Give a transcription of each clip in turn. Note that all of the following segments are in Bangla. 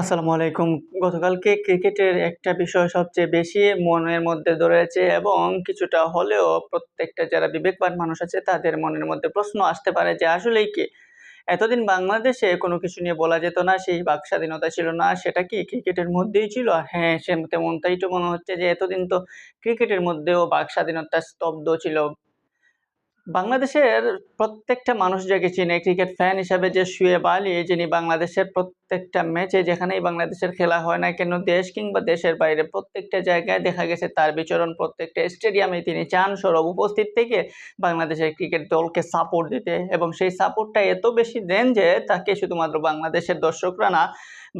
আসসালামু আলাইকুম। গতকালকে ক্রিকেটের একটা বিষয় সবচেয়ে বেশি মনের মধ্যে ধরেছে এবং কিছুটা হলেও প্রত্যেকটা যারা বিবেকবান মানুষ আছে তাদের মনের মধ্যে প্রশ্ন আসতে পারে যে আসলেই কি এতদিন বাংলাদেশে কোনো কিছু নিয়ে বলা যেত না, সেই বাক স্বাধীনতা ছিল না, সেটা কি ক্রিকেটের মধ্যেই ছিল? হ্যাঁ, সে তেমনটাই তো মনে হচ্ছে যে এতদিন তো ক্রিকেটের মধ্যেও বাক স্বাধীনতা স্তব্ধ ছিল। বাংলাদেশের প্রত্যেকটা মানুষ যাকে চিনে ক্রিকেট ফ্যান হিসাবে যে শুয়ে আলী যিনি বাংলাদেশের প্রত্যেকটা ম্যাচে যেখানেই বাংলাদেশের খেলা হয় না কেন, দেশ কিংবা দেশের বাইরে প্রত্যেকটা জায়গায় দেখা গেছে তার বিচরণ প্রত্যেকটা স্টেডিয়ামে তিনি চান সরব উপস্থিত থেকে বাংলাদেশের ক্রিকেট দলকে সাপোর্ট দিতে এবং সেই সাপোর্টটা এত বেশি দেন যে তাকে শুধুমাত্র বাংলাদেশের দর্শকরা না,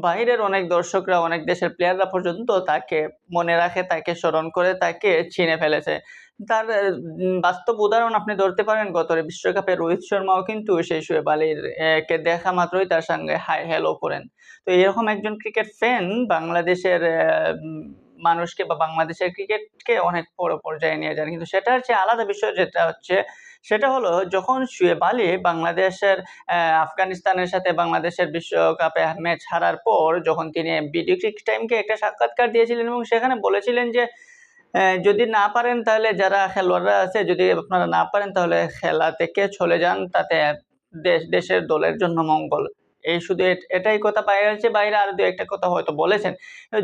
বাইরের অনেক দর্শকরা, অনেক দেশের প্লেয়াররা পর্যন্ত তাকে মনে রাখে, তাকে স্মরণ করে, তাকে চিনে ফেলেছে। তার বাস্তব উদাহরণ আপনি ধরতে পারেন গতরে বিশ্বকাপে রোহিত শর্মাও কিন্তু সেই শোয়েব আলীর কে দেখা মাত্রই তার সঙ্গে হাই হ্যালো করেন। তো এরকম একজন ক্রিকেট ফ্যান বাংলাদেশের মানুষকে বা বাংলাদেশের ক্রিকেটকে অনেক বড় পর্যায়ে নিয়ে যান। কিন্তু সেটা হচ্ছে আলাদা বিষয় যেটা হচ্ছে, সেটা হলো যখন শুয়েব আলী বাংলাদেশের আফগানিস্তানের সাথে বাংলাদেশের বিশ্বকাপে ম্যাচ হারার পর যখন তিনি বিডি ক্রিক টাইমকে একটা সাক্ষাৎকার দিয়েছিলেন এবং সেখানে বলেছিলেন যে যদি না পারেন তাহলে যারা খেলোয়াড়রা আছে, যদি আপনারা না পারেন তাহলে খেলা থেকে চলে যান, তাতে দেশ, দেশের দলের জন্য মঙ্গল। এই শুধু এটাই কথা বাইরে আছে বাইরে আর দু একটা কথা হয়তো বলেছেন।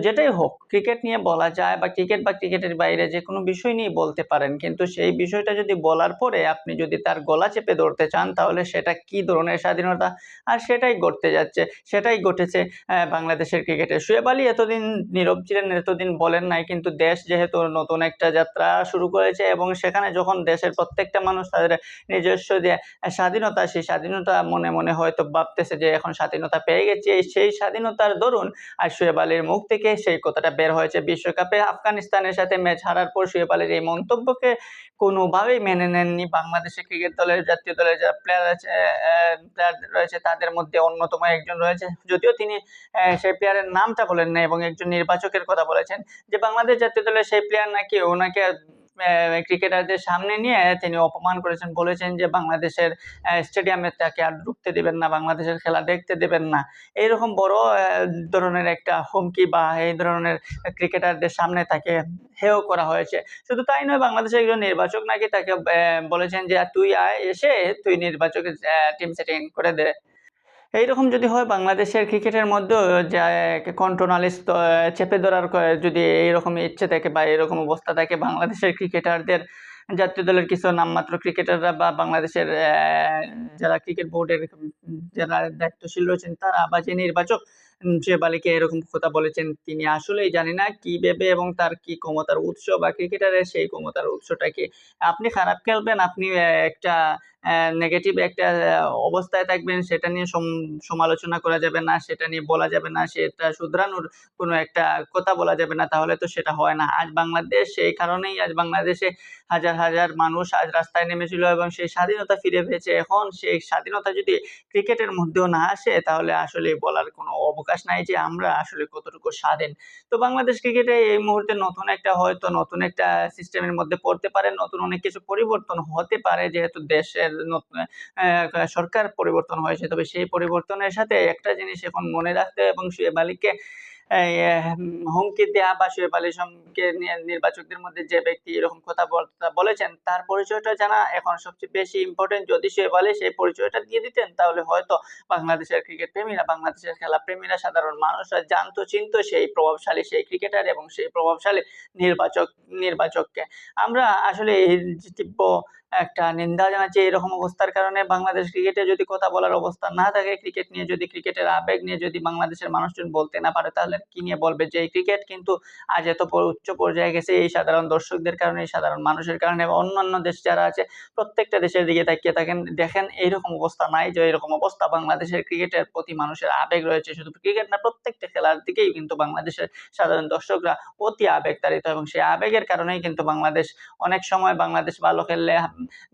যেটাই হোক ক্রিকেট নিয়ে বলা যায় বা ক্রিকেট বা ক্রিকেটের বাইরে যে কোনো বিষয় নিয়ে বলতে পারেন, কিন্তু সেই বিষয়টা যদি বলার পরে আপনি যদি তার গলা চেপে ধরতে চান, তাহলে সেটা কি ধরনের স্বাধীনতা? আর সেটাই ঘটতে যাচ্ছে, সেটাই ঘটেছে বাংলাদেশের ক্রিকেটে শুয়েব আলী এতদিন নীরব ছিলেন, এতদিন বলেন নাই, কিন্তু দেশ যেহেতু নতুন একটা যাত্রা শুরু করেছে এবং সেখানে যখন দেশের প্রত্যেকটা মানুষ তাদের নিজস্ব যে স্বাধীনতা, সেই স্বাধীনতা মনে মনে হয়তো ভাবতেছে যে এখন স্বাধীনতা পেয়ে গেছে। সেই স্বাধীনতার দরুন আর শোয়েব আলীর মুখ থেকে সেই কথাটা বের হয়েছে বিশ্বকাপে। আফগানিস্তানের সাথে ম্যাচ হারার পর শোয়েব আলীর এই মন্তব্যকে কোনোভাবেই মেনে নেননি বাংলাদেশের ক্রিকেট দলের জাতীয় দলের যারা প্লেয়ার আছে প্লেয়ার রয়েছে তাদের মধ্যে অন্যতম একজন রয়েছে। যদিও তিনি সেই প্লেয়ারের নামটা বলেন না এবং একজন নির্বাচকের কথা বলেছেন যে বাংলাদেশ জাতীয় দলের সেই প্লেয়ার নাকি ওনাকে ক্রিকেটারদের সামনে নিয়ে তিনি অপমান করেছেন। বলেছেন যে, বাংলাদেশের স্টেডিয়ামে তাকে আর ঢুকতে দেবেন না, বাংলাদেশের খেলা দেখতে দেবেন না। এইরকম বড় ধরনের একটা হুমকি বা এই ধরনের ক্রিকেটারদের সামনে তাকে হেয় করা হয়েছে। শুধু তাই নয়, বাংলাদেশের একজন নির্বাচক নাকি তাকে বলেছেন যে তুই আয় এসে, তুই নির্বাচকের টিম সেটিং করে দে। এইরকম যদি হয় বাংলাদেশের ক্রিকেটের মধ্যেও যে কন্ট্রোনালিস্ট চেপে ধরার যদি এইরকম ইচ্ছে থাকে বা এরকম অবস্থা থাকে বাংলাদেশের ক্রিকেটারদের, জাতীয় দলের কিছু নামমাত্র ক্রিকেটাররা বা বাংলাদেশের যারা ক্রিকেট বোর্ডের যারা দায়িত্বশীল রয়েছেন তারা বা যে নির্বাচক যে বালিকে এরকম কথা বলেছেন, তিনি আসলেই জানি না কি ভেবে এবং তার কি ক্ষমতার উৎস বা ক্রিকেটারের সেই ক্ষমতার উৎসটা কি। আপনি খারাপ খেলবেন, আপনি একটা নেগেটিভ একটা অবস্থায় থাকবেন, সেটা নিয়ে সমালোচনা করা যাবে না, সেটা নিয়ে বলা যাবে না, সেটা শুধরানোর কোনো একটা কথা বলা যাবে না, তাহলে তো সেটা হয় না। আজ বাংলাদেশ সেই কারণেই, আজ বাংলাদেশে হাজার হাজার মানুষ আজ রাস্তায় নেমেছিল এবং সেই স্বাধীনতা ফিরে পেয়েছে। এখন সেই স্বাধীনতা যদি ক্রিকেটের মধ্যেও না আসে, তাহলে আসলে বলার কোনো অবকাশ নাই যে আমরা আসলে কতটুকু স্বাধীন। তো বাংলাদেশ ক্রিকেটে এই মুহূর্তে নতুন একটা, হয়তো নতুন একটা সিস্টেমের মধ্যে পড়তে পারে, নতুন অনেক কিছু পরিবর্তন হতে পারে, যেহেতু দেশের সরকার পরিবর্তন হয়েছে। তবে সেই পরিবর্তনের সাথে একটা জিনিস এখন মনে রাখতে এবং শুয়েব আলীকে হুমকি দেওয়া বা শুয়েব আলী সম্পর্কে নির্বাচকদের মধ্যে যে ব্যক্তি এরকম কথা বলেছেন, তার পরিচয়টা জানা এখন সবচেয়ে বেশি ইম্পর্টেন্ট যদি শুয়েব আলী সেই পরিচয়টা দিয়ে দিতেন, তাহলে হয়তো বাংলাদেশের ক্রিকেট প্রেমীরা, বাংলাদেশের খেলা প্রেমীরা, সাধারণ মানুষরা জানতো, চিনতো সেই প্রভাবশালী সেই ক্রিকেটার এবং সেই প্রভাবশালী নির্বাচক, নির্বাচককে। আমরা আসলে এই তীব্র একটা নিন্দা জানাচ্ছি এরকম অবস্থার কারণে বাংলাদেশ ক্রিকেটে যদি কথা বলার অবস্থা না থাকে ক্রিকেট নিয়ে যদি ক্রিকেটের আবেগ নিয়ে যদি বাংলাদেশের মানুষজন বলতে না পারে, তাহলে কি নিয়ে বলবে যে ক্রিকেট কিন্তু আজ এত উচ্চ পর্যায়ে গেছে, এই সাধারণ দর্শকদের কারণে, এই সাধারণ মানুষের কারণে অন্যান্য দেশ যারা আছে, প্রত্যেকটা দেশের দিকে তাকিয়ে থাকেন, দেখেন এইরকম অবস্থা নাই যে এরকম অবস্থা বাংলাদেশের ক্রিকেটের প্রতি মানুষের আবেগ রয়েছে। শুধু ক্রিকেট না, প্রত্যেকটা খেলার দিকেই কিন্তু বাংলাদেশের সাধারণ দর্শকরা অতি আবেগ তাড়িত এবং সেই আবেগের কারণেই কিন্তু বাংলাদেশ অনেক সময় বাংলাদেশ ভালো খেললে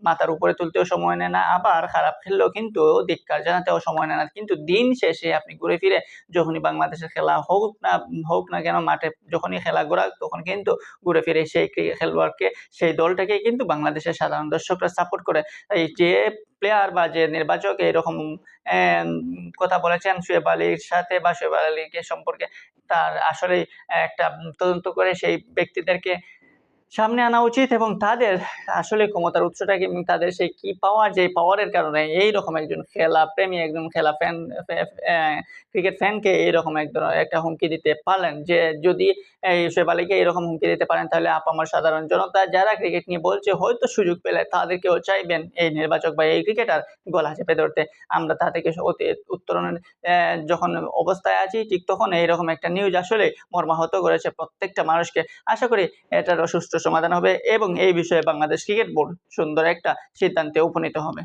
মাথার উপরে তুলতেও সময় নেয় না, আবার খারাপ খেললেও কিন্তু ধিক্কার জানাতেও সময় নেয় না। কিন্তু দিন শেষে আপনি ঘুরে ফিরে যখনই বাংলাদেশের খেলা হোক না হোক না কেন, মাঠে যখনই খেলা ঘোরা তখন কিন্তু ঘুরে ফিরে সেই খেলোয়াড়কে, সেই দলটাকে কিন্তু বাংলাদেশের সাধারণ দর্শকরা সাপোর্ট করে। এই যে প্লেয়ার বা যে নির্বাচক এরকম কথা বলেছেন শোয়েব আলীর সাথে বা শোয়েব আলীকে সম্পর্কে, তার আসলে একটা তদন্ত করে সেই ব্যক্তিদেরকে সামনে আনা উচিত এবং তাদের আসলে ক্ষমতার উৎসটা কি তাদের সেই কি পাওয়ার যে পাওয়ারের কারণে এই রকম একজন খেলা প্রেমী, একজন খেলা ফ্যান ক্রিকেট ফ্যানকে এইরকম এক ধরনের একটা হুমকি দিতে পারলেন। যে যদি, এই শোয়েব আলীকে এরকম হুমকি দিতে পারেন, তাহলে আপ আমার সাধারণ জনতা যারা ক্রিকেট নিয়ে বলছে, হয়তো সুযোগ পেলে তাদেরকেও চাইবেন এই নির্বাচক বা এই ক্রিকেটার গলা চেপে ধরতে। আমরা তা থেকে অতি উত্তরণের যখন অবস্থায় আছি, ঠিক তখন এইরকম একটা নিউজ আসলে মর্মাহত করেছে প্রত্যেকটা মানুষকে। আশা করি এটারও সুষ্ঠু সমাধান হবে এবং এই বিষয়ে বাংলাদেশ ক্রিকেট বোর্ড সুন্দর একটা সিদ্ধান্তে উপনীত হবে।